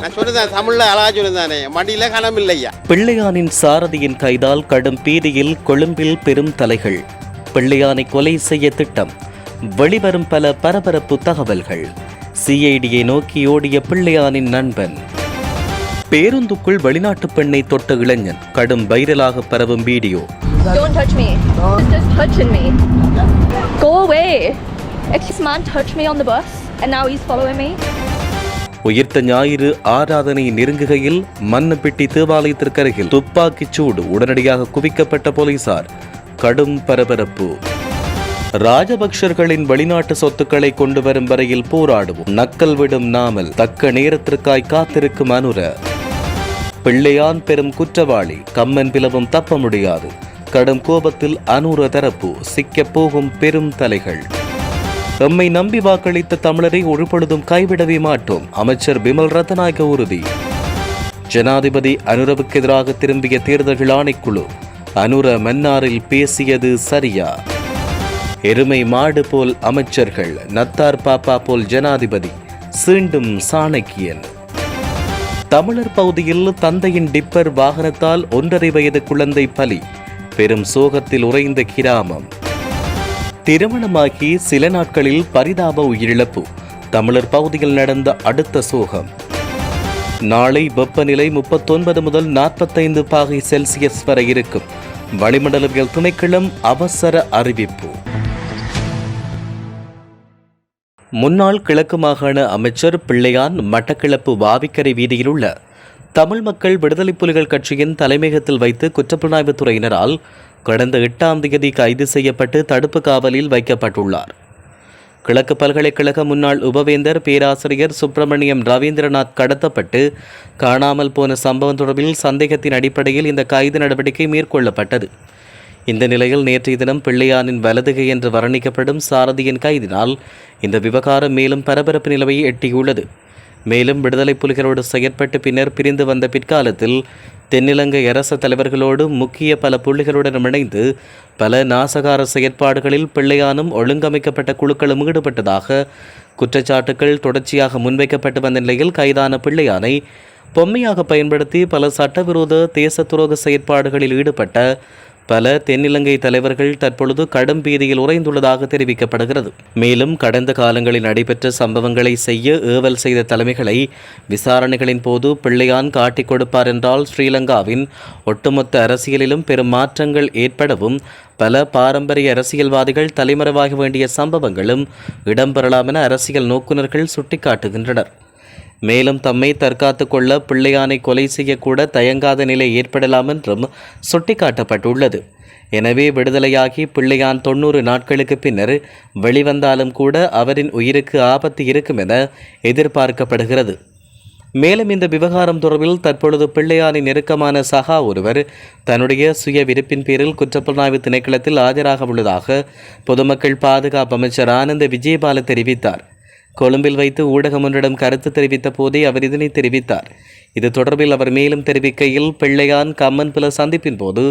நான் சொன்னதான் தமிழ்ல அழகா சொன்னதானே மடியில கணம் இல்லையா பிள்ளையானின் சாரதியின் கைதால் கடும் பீதியில் கொழும்பில் பெரும் தலைகள் பிள்ளையானை கொலை செய்ய திட்டம் வெளிவரும் பல பரபரப்பு தகவல்கள் சிஐடியை நோக்கி ஓடிய பிள்ளையானின் நண்பன் பேருந்துக்குள் வெளிநாட்டு பெண்ணை தொட்ட இளைஞன் கடும் வைரலாக பரவும் video Don't touch me. He's just touching me. Go away. This man touched me on the bus and now he's following me. உயிர்த்த ஞாயிறு ஆராதனை நெருங்குகையில் மன்னப்பிட்டி தேவாலயத்திற்கு அருகில் துப்பாக்கிச் சூடு உடனடியாக குவிக்கப்பட்ட போலீசார். கடும் பரபரப்பு. ராஜபக்ஷர்களின் வெளிநாட்டு சொத்துக்களை கொண்டு வரும் வரையில் போராடுவோம். நக்கல் விடும் நாமல் தக்க நேரத்திற்காய் காத்திருக்கும் அனுர. பிள்ளையான் பெரும் குற்றவாளி கம்மன் பிளவும் தப்ப முடியாது. கடும் கோபத்தில் அனுர தரப்பு சிக்கப் போகும் பெரும் தலைகள். எம்மை நம்பி வாக்களித்த தமிழரை ஒருபொழுதும் கைவிடவே மாட்டோம். அமைச்சர் பிமல் ரத்நாயக உறுதி. ஜனாதிபதி அனுரவுக்கு எதிராக திரும்பிய தேர்தல்கள் ஆணைக்குழு அனுர மன்னாரில் பேசியது சரியா? எருமை மாடு போல் அமைச்சர்கள் நத்தார் பாப்பா போல் ஜனாதிபதி சீண்டும் சாணக்கியன். தமிழர் பகுதியில் தந்தையின் டிப்பர் வாகனத்தால் ஒன்றரை வயது குழந்தை பலி பெரும் சோகத்தில் உறைந்த கிராமம். திருமணமாகி சில நாட்களில் பரிதாப உயிரிழப்பு. தமிழர் பகுதியில் நடந்த அடுத்த சோகம். நாளை வெப்பநிலை முப்பத்தொன்பது முதல் நாற்பத்தைந்து பாகை செல்சியஸ் வரை இருக்கும். வளிமண்டலவியல் திணைக்களம் அவசர அறிவிப்பு. முன்னாள் கிழக்கு மாகாண அமைச்சர் பிள்ளையான் மட்டக்கிழப்பு வாவிக்கரை வீதியில் உள்ள தமிழ் மக்கள் விடுதலை புலிகள் கட்சியின் தலைமையகத்தில் வைத்து குற்றப்புலனாய்வுத் துறையினரால் கடந்த எட்டாம் தேதி கைது செய்யப்பட்டு தடுப்பு காவலில் வைக்கப்பட்டுள்ளார். கிழக்கு பல்கலைக்கழக முன்னாள் உபவேந்தர் பேராசிரியர் சுப்பிரமணியம் ரவீந்திரநாத் கடத்தப்பட்டு காணாமல் போன சம்பவம் தொடர்பில் சந்தேகத்தின் அடிப்படையில் இந்த கைது நடவடிக்கை மேற்கொள்ளப்பட்டது. இந்த நிலையில் நேற்றைய தினம் பிள்ளையானின் வலதுகை என்று வர்ணிக்கப்படும் சாரதியின் கைதினால் இந்த விவகாரம் மேலும் பரபரப்பு நிலையை எட்டியுள்ளது. மேலும் விடுதலை புலிகளோடு செயற்பட்டு பின்னர் பிரிந்து வந்த பிற்காலத்தில் தென்னிலங்கை அரச தலைவர்களோடு முக்கிய பல புள்ளிகளுடன் இணைந்து பல நாசகார செயற்பாடுகளில் பிள்ளையானும் ஒழுங்கமைக்கப்பட்ட குழுக்களும் ஈடுபட்டதாக குற்றச்சாட்டுகள் தொடர்ச்சியாக முன்வைக்கப்பட்டு வந்த நிலையில் கைதான பிள்ளையானை பொம்மையாக பயன்படுத்தி பல சட்டவிரோத தேச துரோக செயற்பாடுகளில் ஈடுபட்ட பல தென்னிலங்கை தலைவர்கள் தற்பொழுது கடும் பீதியில் உறைந்துள்ளதாக தெரிவிக்கப்படுகிறது. மேலும் கடந்த காலங்களில் நடைபெற்ற சம்பவங்களை செய்ய ஏவல் செய்த தலைமைகளை விசாரணைகளின் போது பிள்ளையான் காட்டிக் கொடுப்பார் என்றால் ஸ்ரீலங்காவின் ஒட்டுமொத்த அரசியலிலும் பெரும் மாற்றங்கள் ஏற்படவும் பல பாரம்பரிய அரசியல்வாதிகள் தலைமறைவாக வேண்டிய சம்பவங்களும் இடம்பெறலாம் என அரசியல் நோக்குநர்கள் சுட்டிக்காட்டுகின்றனர். மேலும் தம்மை தற்காத்து கொள்ள பிள்ளையானை கொலை செய்யக்கூட தயங்காத நிலை ஏற்படலாம் என்றும் சுட்டிக்காட்டப்பட்டுள்ளது. எனவே விடுதலையாகி பிள்ளையான் தொண்ணூறு நாட்களுக்கு பின்னர் வெளிவந்தாலும் கூட அவரின் உயிருக்கு ஆபத்து இருக்கும் என எதிர்பார்க்கப்படுகிறது. மேலும் இந்த விவகாரம் தொடர்பில் தற்பொழுது பிள்ளையானின் நெருக்கமான சகா ஒருவர் தன்னுடைய சுய விருப்பின் பேரில் குற்றப்புலனாய்வு திணைக்களத்தில் ஆஜராக உள்ளதாக பொதுமக்கள் பாதுகாப்பு அமைச்சர் ஆனந்த விஜயபால தெரிவித்தார். கொழும்பில் வைத்து ஊடகம் ஒன்றிடம் கருத்து தெரிவித்த போதே அவர் இதனை தெரிவித்தார். இது தொடர்பில் அவர் மேலும் தெரிவிக்கையில் பிள்ளையான் கம்மன் பில சந்திப்பின் போது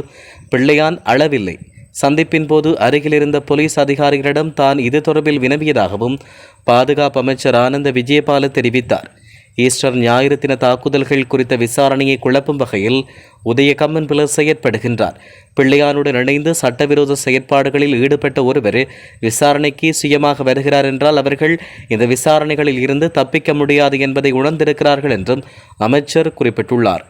பிள்ளையான் அளவில்லை. சந்திப்பின் போது அருகில் இருந்த போலீஸ் அதிகாரிகளிடம் தான் இது தொடர்பில் வினவியதாகவும் பாதுகாப்பு அமைச்சர் ஆனந்த விஜயபால தெரிவித்தார். ஈஸ்டர் ஞாயிறு தின தாக்குதல்கள் குறித்த விசாரணையை குழப்பும் வகையில் உதய கம்மன் பிலர் செயற்படுகின்றார். பிள்ளையானுடன் இணைந்து சட்டவிரோத செயற்பாடுகளில் ஈடுபட்ட ஒருவர் விசாரணைக்கு சுயமாக வருகிறார் என்றால் அவர்கள் இந்த விசாரணைகளில் இருந்து தப்பிக்க முடியாது என்பதை உணர்ந்திருக்கிறார்கள் என்றும் அமைச்சர் குறிப்பிட்டுள்ளார்.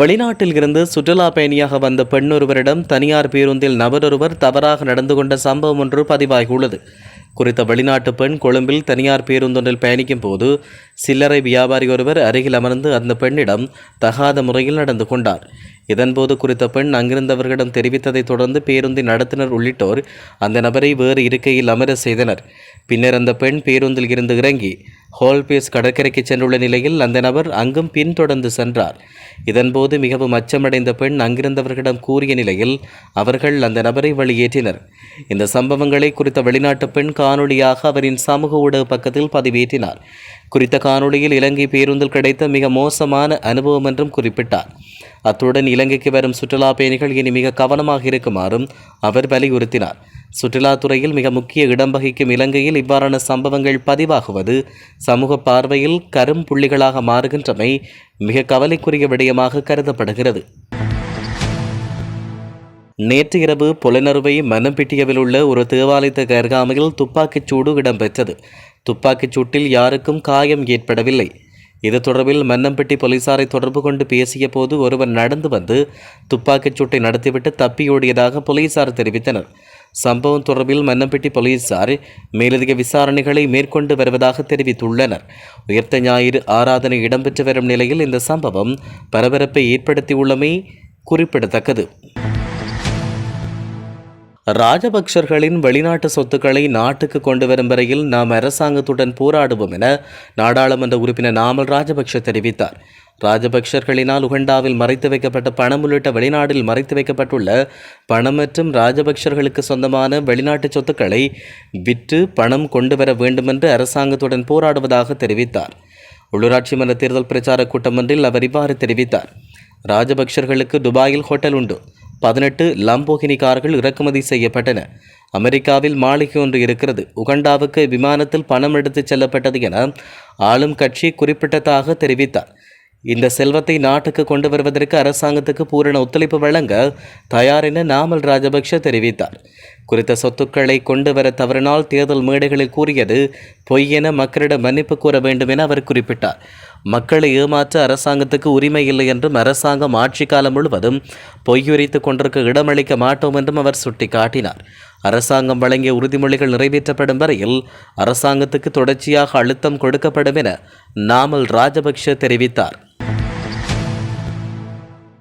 வெளிநாட்டில் இருந்து சுற்றுலா பயணியாக வந்த பெண்ணொருவரிடம் தனியார் பேருந்தில் நபரொருவர் தவறாக நடந்து கொண்ட சம்பவம் ஒன்று பதிவாகியுள்ளது. குறித்த வெளிநாட்டு பெண் கொழும்பில் தனியார் பேருந்தொன்றில் பயணிக்கும் போது சில்லறை வியாபாரி ஒருவர் அருகில் அமர்ந்து அந்த பெண்ணிடம் தகாத முறையில் நடந்து கொண்டார். இதன்போது குறித்த பெண் அங்கிருந்தவர்களிடம் தெரிவித்ததைத் தொடர்ந்து பேருந்தின் நடத்துனர் உள்ளிட்டோர் அந்த நபரை வேறு இருக்கையில் அமர செய்தனர். பின்னர் அந்த பெண் பேருந்தில் இருந்து இறங்கி ஹோல்பேஸ் கடற்கரைக்கு சென்றுள்ள நிலையில் அந்த நபர் அங்கும் பின்தொடர்ந்து சென்றார். இதன்போது மிகவும் அச்சமடைந்த பெண் அங்கிருந்தவர்களிடம் கூறிய நிலையில் அவர்கள் அந்த நபரை வெளியேற்றினர். இந்த சம்பவங்களை குறித்த வெளிநாட்டு பெண் காணொளியாக அவரின் சமூக ஊடக பக்கத்தில் பதிவேற்றினார். குறித்த காணொளியில் இலங்கை பேருந்தில் கிடைத்த மிக மோசமான அனுபவம் என்றும் குறிப்பிட்டார். அத்துடன் இலங்கைக்கு வரும் சுற்றுலா பயணிகள் இனி மிக கவனமாக இருக்குமாறும் அவர் வலியுறுத்தினார். சுற்றுலாத்துறையில் மிக முக்கிய இடம் வகிக்கும் இலங்கையில் இவ்வாறான சம்பவங்கள் பதிவாகுவது சமூக பார்வையில் கரும் புள்ளிகளாக மாறுகின்றமை மிக கவலைக்குரிய விடயமாக கருதப்படுகிறது. நேற்று இரவு புலனறுவை மனம்பிட்டியவில் உள்ள ஒரு தேவாலயத்துக்கு அருகாமையில் துப்பாக்கிச் சூடு இடம்பெற்றது. துப்பாக்கிச் சூட்டில் யாருக்கும் காயம் ஏற்படவில்லை. இது தொடர்பில் மன்னம்பட்டி போலீசாரை தொடர்பு கொண்டு பேசிய போது ஒருவர் நடந்து வந்து துப்பாக்கிச் சூட்டை நடத்திவிட்டு தப்பியோடியதாக போலீசார் தெரிவித்தனர். சம்பவம் தொடர்பில் மன்னம்பட்டி போலீசார் மேலதிக விசாரணைகளை மேற்கொண்டு வருவதாக தெரிவித்துள்ளனர். உயர்த்த ஞாயிறு ஆராதனை இடம்பெற்று வரும் நிலையில் இந்த சம்பவம் பரபரப்பை ஏற்படுத்தியுள்ளமை குறிப்பிடத்தக்கது. ராஜபக்சர்களின் வெளிநாட்டு சொத்துக்களை நாட்டுக்கு கொண்டு வரும் வரையில் நாம் அரசாங்கத்துடன் போராடுவோம் என நாடாளுமன்ற உறுப்பினர் நாமல் ராஜபக்ஷ தெரிவித்தார். ராஜபக்சர்களினால் உகண்டாவில் மறைத்து வைக்கப்பட்ட பணம் உள்ளிட்ட வெளிநாட்டில் மறைத்து வைக்கப்பட்டுள்ள பணம் மற்றும் ராஜபக்சர்களுக்கு சொந்தமான வெளிநாட்டு சொத்துக்களை விற்று பணம் கொண்டு வர வேண்டுமென்று அரசாங்கத்துடன் போராடுவதாக தெரிவித்தார். உள்ளூராட்சி மன்ற தேர்தல் பிரச்சார கூட்டம் ஒன்றில் அவர் இவ்வாறு தெரிவித்தார். ராஜபக்சர்களுக்கு துபாயில் ஹோட்டல் உண்டு. பதினெட்டு லம்போகினி கார்கள் இறக்குமதி செய்யப்பட்டன. அமெரிக்காவில் மாளிகை ஒன்று இருக்கிறது. உகண்டாவுக்கு விமானத்தில் பணம் எடுத்துச் செல்லப்பட்டது என ஆளும் கட்சி குறிப்பிட்டதாக தெரிவித்தார். இந்த செல்வத்தை நாட்டுக்கு கொண்டு வருவதற்கு அரசாங்கத்துக்கு பூரண ஒத்துழைப்பு வழங்க தயார் என நாமல் ராஜபக்ஷ தெரிவித்தார். குறித்த சொத்துக்களை கொண்டு வர தவறினால் தேர்தல் மேடைகளில் கூறியது பொய் என மக்களிடம் மன்னிப்பு கூற வேண்டும் என அவர் குறிப்பிட்டார். மக்களை ஏமாற்ற அரசாங்கத்துக்கு உரிமை இல்லை என்றும் அரசாங்கம் ஆட்சி காலம் முழுவதும் பொய்யுரித்து கொண்டிருக்க இடமளிக்க மாட்டோம் என்றும் அவர் சுட்டிக்காட்டினார். அரசாங்கம் வழங்கிய உறுதிமொழிகள் நிறைவேற்றப்படும் வரையில் அரசாங்கத்துக்கு தொடர்ச்சியாக அழுத்தம் கொடுக்கப்படும் என நாமல் ராஜபக்ஷ தெரிவித்தார்.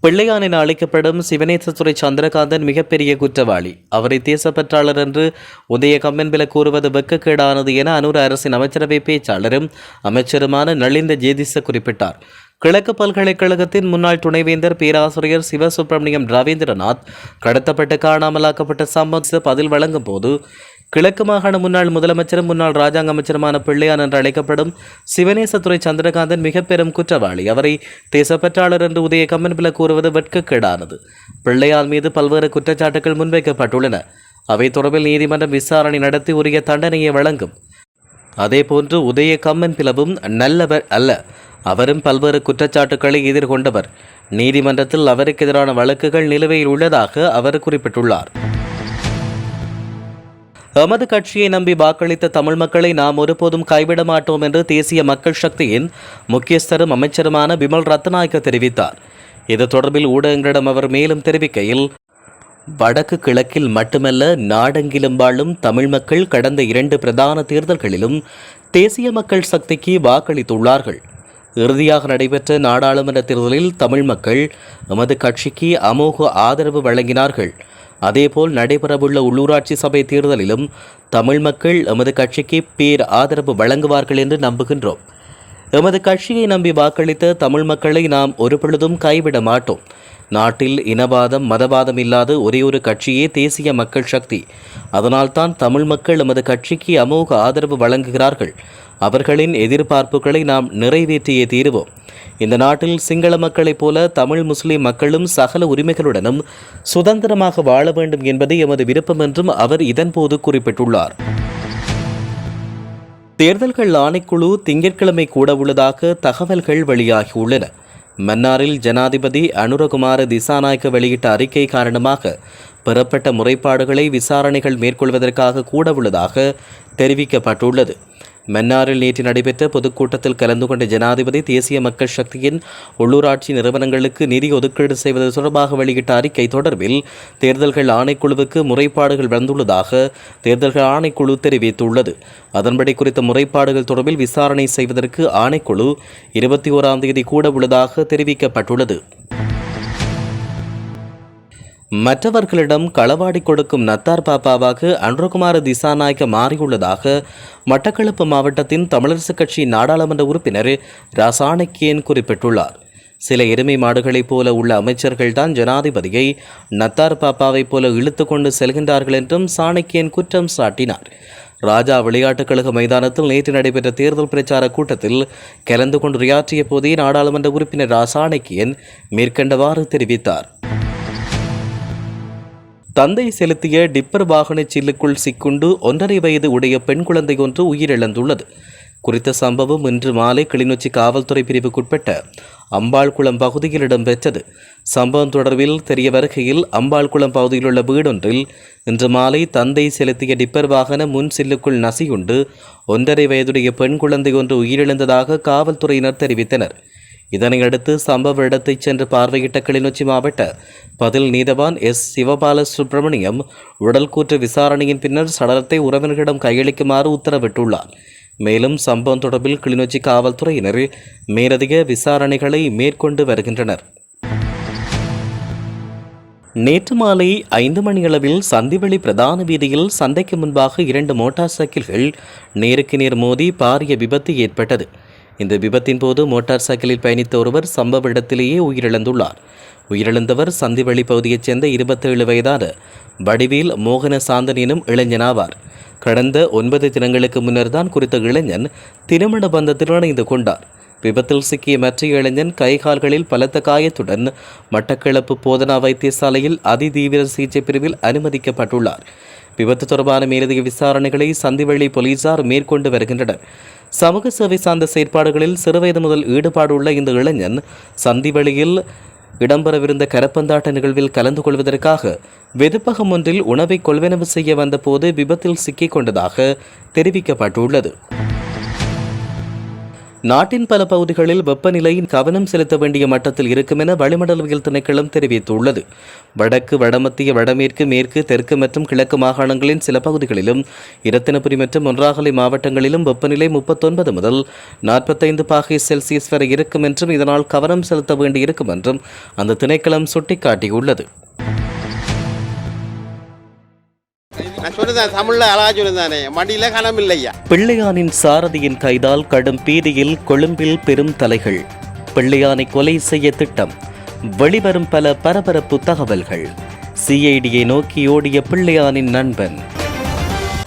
பிள்ளையான் என அழைக்கப்படும் சிவனேசத்துறை சந்திரகாந்தன் மிகப்பெரிய குற்றவாளி. அவரை தேசப்பற்றாளர் என்று உதய கம்மன்பில கூறுவது வெக்கக்கேடானது என அனூர் அரசின் அமைச்சரவை பேச்சாளரும் அமைச்சருமான நளிந்த ஜேதிச குறிப்பிட்டார். கிழக்கு பல்கலைக்கழகத்தின் முன்னாள் துணைவேந்தர் பேராசிரியர் சிவசுப்பிரமணியம் ரவீந்திரநாத் கடத்தப்பட்டு காணாமலாக்கப்பட்ட சம்பந்த பதில் வழங்கும் போது கிழக்கு மாகாண முன்னாள் முதலமைச்சரும் முன்னாள் ராஜாங்க அமைச்சருமான பிள்ளையான் என்று அழைக்கப்படும் சிவநேசத்துறை சந்திரகாந்தன் மிக பெரும் குற்றவாளி. அவரை தேசப்பற்றாளர் என்று உதய கம்மன்பில கூறுவது வெட்கக்கேடானது. பிள்ளையான் மீது பல்வேறு குற்றச்சாட்டுகள் முன்வைக்கப்பட்டுள்ளன. அவை தொடர்பில் நீதிமன்றம் விசாரணை நடத்தி உரிய தண்டனையை வழங்கும். அதேபோன்று உதய கம்மன் பிளவும் நல்லவர் அல்ல. அவரும் பல்வேறு குற்றச்சாட்டுக்களை எதிர்கொண்டவர். நீதிமன்றத்தில் அவருக்கு எதிரான வழக்குகள் நிலுவையில் உள்ளதாக அவர் குறிப்பிட்டுள்ளார். எமது கட்சியை நம்பி வாக்களித்த தமிழ் மக்களை நாம் ஒருபோதும் கைவிட மாட்டோம் என்று தேசிய மக்கள் சக்தியின் முக்கியஸ்தரும் அமைச்சருமான பிமல் ரத்நாயக்க தெரிவித்தார். இது தொடர்பில் ஊடகங்களிடம் அவர் மேலும் தெரிவிக்கையில் வடக்கு கிழக்கில் மட்டுமல்ல நாடெங்கிலும் வாழும் தமிழ் மக்கள் கடந்த இரண்டு பிரதான தேர்தல்களிலும் தேசிய மக்கள் சக்திக்கு வாக்களித்துள்ளார்கள். இறுதியாக நடைபெற்ற நாடாளுமன்ற தேர்தலில் தமிழ் மக்கள் எமது கட்சிக்கு அமோக ஆதரவு வழங்கினார்கள். அதேபோல் நடைபெறவுள்ள உள்ளூராட்சி சபை தேர்தலிலும் தமிழ் மக்கள் எமது கட்சிக்கு பேர் ஆதரவு வழங்குவார்கள் என்று நம்புகின்றோம். எமது கட்சியை நம்பி வாக்களித்த தமிழ் மக்களை நாம் ஒருபொழுதும் கைவிட மாட்டோம். நாட்டில் இனவாதம் மதவாதம் இல்லாத ஒரே ஒரு கட்சியே தேசிய மக்கள் சக்தி. அதனால்தான் தமிழ் மக்கள் எமது கட்சிக்கு அமோக ஆதரவு வழங்குகிறார்கள். அவர்களின் எதிர்பார்ப்புகளை நாம் நிறைவேற்றியே தீருவோம். இந்த நாட்டில் சிங்கள மக்களைப் போல தமிழ் முஸ்லிம் மக்களும் சகல உரிமைகளுடனும் சுதந்திரமாக வாழ வேண்டும் என்பது எமது விருப்பம் என்றும் அவர் இதன்போது குறிப்பிட்டுள்ளார். தேர்தல்கள் ஆணைக்குழு திங்கட்கிழமை கூட உள்ளதாக தகவல்கள் வெளியாகியுள்ளன. மன்னாரில் ஜனாதிபதி அனுரகுமார திசாநாயக்க வெளியிட்ட அறிக்கை காரணமாக பெறப்பட்ட முறைப்பாடுகளை விசாரணைகள் மேற்கொள்வதற்காக கூட உள்ளதாக தெரிவிக்கப்பட்டுள்ளது. மன்னாரில் நேற்று நடைபெற்ற பொதுக்கூட்டத்தில் கலந்து கொண்ட ஜனாதிபதி தேசிய மக்கள் சக்தியின் உள்ளூராட்சி நிறுவனங்களுக்கு நிதி ஒதுக்கீடு செய்வது தொடர்பாக வெளியிட்ட அறிக்கை தொடர்பில் தேர்தல்கள் ஆணைக்குழுவுக்கு முறைப்பாடுகள் வந்துள்ளதாக தேர்தல்கள் ஆணைக்குழு தெரிவித்துள்ளது. அதன்படி குறித்த முறைப்பாடுகள் தொடர்பில் விசாரணை செய்வதற்கு ஆணைக்குழு இருபத்தி ஓராம் தேதி கூட உள்ளதாக தெரிவிக்கப்பட்டுள்ளது. மற்றவர்களிடம் களவாடி கொடுக்கும் நத்தார் பாப்பாவாக அன்றுகுமார திசாநாயக்க மாறியுள்ளதாக மட்டக்களப்பு மாவட்டத்தின் தமிழரசுக் கட்சி நாடாளுமன்ற உறுப்பினர் ராசாணக்கியன் குறிப்பிட்டுள்ளார். சில எருமை மாடுகளைப் போல உள்ள அமைச்சர்கள்தான் ஜனாதிபதியை நத்தார் பாப்பாவைப் போல இழுத்து கொண்டு செல்கின்றார்கள் என்றும் சாணக்கியன் குற்றம் சாட்டினார். ராஜா விளையாட்டுக் கழக மைதானத்தில் நேற்று நடைபெற்ற தேர்தல் பிரச்சார கூட்டத்தில் கலந்து கொண்டு உரையாற்றிய போதே நாடாளுமன்ற உறுப்பினர் ராசாணக்கியன் மேற்கண்டவாறு தெரிவித்தார். தந்தை செலுத்திய டிப்பர் வாகன சில்லுக்குள் சிக்குண்டு ஒன்றரை வயது உடைய பெண் குழந்தை ஒன்று உயிரிழந்துள்ளது. குறித்த சம்பவம் இன்று மாலை கிளிநொச்சி காவல்துறை பிரிவுக்குட்பட்ட அம்பாள்குளம் பகுதியில் இடம்பெற்றது. சம்பவம் தொடர்பில் தெரிய வருகையில் அம்பாள்குளம் பகுதியிலுள்ள வீடொன்றில் இன்று மாலை தந்தை செலுத்திய டிப்பர் வாகன முன் சில்லுக்குள் நசியுண்டு ஒன்றரை வயதுடைய பெண் குழந்தை ஒன்று உயிரிழந்ததாக காவல்துறையினர் தெரிவித்தனர். இதனையடுத்து சம்பவ இடத்தை சென்று பார்வையிட்ட கிளிநொச்சி மாவட்ட பதில் நீதவான் எஸ். சிவபால சுப்பிரமணியம் உடல் கூற்று விசாரணையின் பின்னர் சடலத்தை உறவினர்களிடம் கையளிக்குமாறு உத்தரவிட்டுள்ளார். மேலும் சம்பவம் தொடர்பில் கிளிநொச்சி காவல்துறையினர் மேலதிக விசாரணைகளை மேற்கொண்டு வருகின்றனர். நேற்று மாலை ஐந்து மணியளவில் சந்திவெளி பிரதான வீதியில் சந்தைக்கு முன்பாக இரண்டு மோட்டார் சைக்கிள்கள் நேருக்கு நேர் மோதி பாரிய விபத்து ஏற்பட்டது. இந்த விபத்தின் போது மோட்டார் சைக்கிளில் பயணித்த ஒருவர் சம்பவ இடத்திலேயே உயிரிழந்துள்ளார். உயிரிழந்தவர் சந்திவெளி பகுதியைச் சேர்ந்த இருபத்தேழு வயதான வடிவில் மோகன சாந்தன் எனும் இளைஞனாவார் கடந்த ஒன்பது தினங்களுக்கு முன்னர் தான் குறித்த இளைஞன் திருமண பந்தத்தில் இணைந்து கொண்டார். விபத்தில் சிக்கிய மற்ற இளைஞன் கைகால்களில் பலத்த காயத்துடன் மட்டக்களப்பு போதனா வைத்தியசாலையில் அதிதீவிர சிகிச்சை பிரிவில் அனுமதிக்கப்பட்டுள்ளார். விபத்து தொடர்பான மேலதிக விசாரணைகளை சந்திவெளி போலீசார் மேற்கொண்டு வருகின்றனர். சமூக சேவை சார்ந்த செயற்பாடுகளில் சிறுவயது முதல் ஈடுபாடு உள்ள இந்த இளைஞன் சந்திவெளியில் இடம்பெறவிருந்த கரப்பந்தாட்ட நிகழ்வில் கலந்து கொள்வதற்காக வெதுப்பகம் ஒன்றில் உணவை கொள்வனவு செய்ய வந்தபோது விபத்தில் சிக்கிக் கொண்டதாக தெரிவிக்கப்பட்டுள்ளது. நாட்டின் பல பகுதிகளில் வெப்பநிலை கவனம் செலுத்த வேண்டிய மட்டத்தில் இருக்கும் என வளிமண்டலவியல் திணைக்களம் தெரிவித்துள்ளது. வடக்கு வடமத்திய வடமேற்கு மேற்கு தெற்கு மற்றும் கிழக்கு மாகாணங்களின் சில பகுதிகளிலும் இரத்தினபுரி மற்றும் ஒன்றாகலை மாவட்டங்களிலும் வெப்பநிலை முப்பத்தொன்பது முதல் நாற்பத்தைந்து பாகை செல்சியஸ் வரை இருக்கும் என்றும் இதனால் கவனம் செலுத்த வேண்டியிருக்கும் என்றும் அந்த திணைக்களம் சுட்டிக்காட்டியுள்ளது. நான் சொன்னதான் தமிழ்ல அழகா சொன்னதானே மடியில கணம் இல்லையா பிள்ளையானின் சாரதியின் கைதால் கடும் பீதியில் கொழும்பில் பெரும் தலைகள் பிள்ளையானை கொலை செய்ய திட்டம் வெளிவரும் பல பரபரப்பு தகவல்கள் சிஐடியை நோக்கி ஓடிய பிள்ளையானின் நண்பன்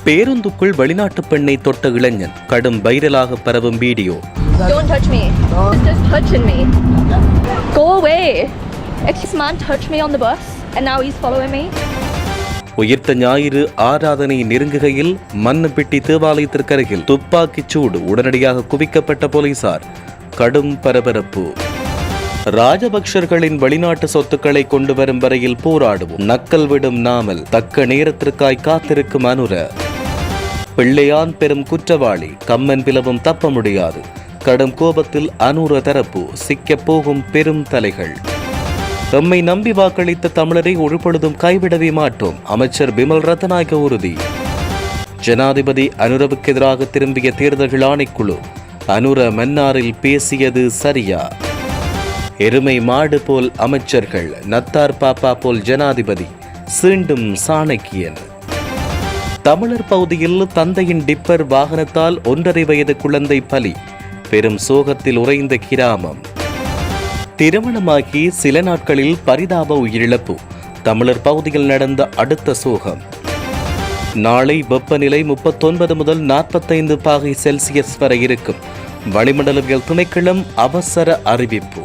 பேருந்துக்குள் வெளிநாட்டு பெண்ணை தொட்ட இளைஞன் கடும் வைரலாக பரவும் video Don't touch me. He's just touching me. Go away. Actually, this man touched me on the bus and now he's following me. உயிர்த்த ஞாயிறு ஆராதனை நெருங்குகையில் மன்னப்பிட்டி தேவாலயத்திற்கருகில் துப்பாக்கிச் சூடு உடனடியாக குவிக்கப்பட்ட போலீசார். கடும் பரபரப்பு. ராஜபக்ஷர்களின் வெளிநாட்டு சொத்துக்களை கொண்டு வரும் வரையில் போராடுவோம். நக்கல் விடும் நாமல் தக்க நேரத்திற்காய் காத்திருக்கும் அனுர. பிள்ளையான் பெரும் குற்றவாளி கம்மன் பிளவும் தப்ப முடியாது. கடும் கோபத்தில் அனுர தரப்பு சிக்கப் போகும் பெரும் தலைகள். எம்மை நம்பி வாக்களித்த தமிழரை ஒருபொழுதும் கைவிடவே மாட்டோம். அமைச்சர் பிமல் ரத்நாயக உறுதி. ஜனாதிபதி அனுரவுக்கு எதிராக திரும்பிய தேர்தல்கள் ஆணைக்குழு அனுர மன்னாரில் பேசியது சரியா? எருமை மாடு போல் அமைச்சர்கள் நத்தார் பாப்பா போல் ஜனாதிபதி சீண்டும் சாணக்கியன். தமிழர் பகுதியில் தந்தையின் டிப்பர் வாகனத்தால் ஒன்றரை வயது குழந்தை பலி பெரும் சோகத்தில் உறைந்த கிராமம். திருமணமாகி சில நாட்களில் பரிதாப உயிரிழப்பு. தமிழர் பகுதியில் நடந்த அடுத்த சோகம். நாளை வெப்பநிலை முப்பத்தொன்பது முதல் நாற்பத்தைந்து பாகை செல்சியஸ் வரை இருக்கும். வளிமண்டலவியல் திணைக்களம் அவசர அறிவிப்பு.